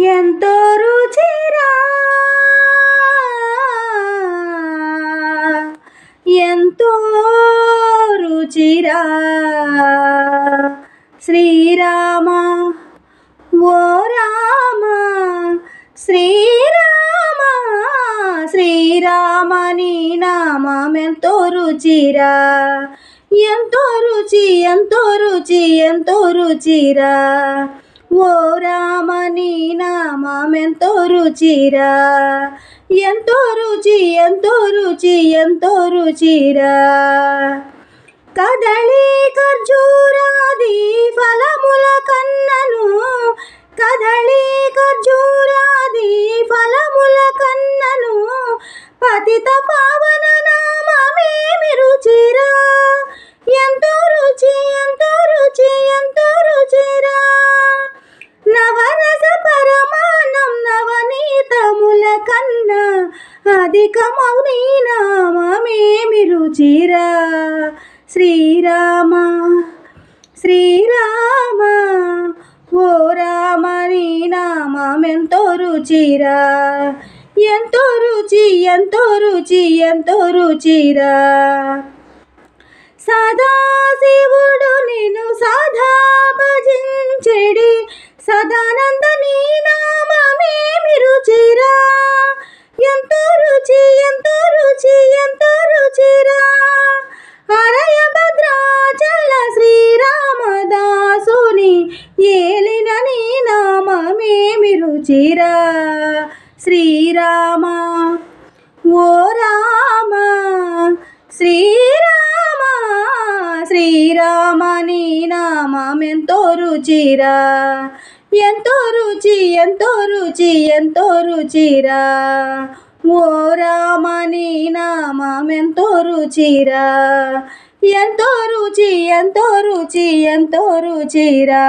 ఎంతో రుచిరా. ఎంతో రుచిరా. శ్రీరామ ఓ రామ శ్రీరామ శ్రీరామ నీ నామెంతో రుచిరా. ఎంతో రుచి ఎంతో రుచి ఎంతో రుచిరా. ఓ రామ రుచిరా ఎంతో రుచి ఎంతో రుచి ఎంతో రుచిరా కదళి ఖర్జూరాది ఫలము కన్నా అధికమౌని నామమేమి రుచిరా శ్రీరామ శ్రీరామ ఓ రామని నామెంతో రుచిరా ఎంతో రుచి ఎంతో రుచి ఎంతో రుచిరా సదాశివుడు నిన్ను సదా భజించెడి. సదానంద నీ నామ ఏలిన నీ నామమేమి రుచిరా శ్రీరామ ఓ రామ శ్రీరామ శ్రీరామ నీ నామెంతో రుచిరా. ఎంతో రుచి ఎంతో రుచి ఎంతో రుచిరా. ఓ రామ నీ నామెంతో రుచిరా. ఎంతో రుచి ఎంతో రుచి ఎంతో రుచిరా.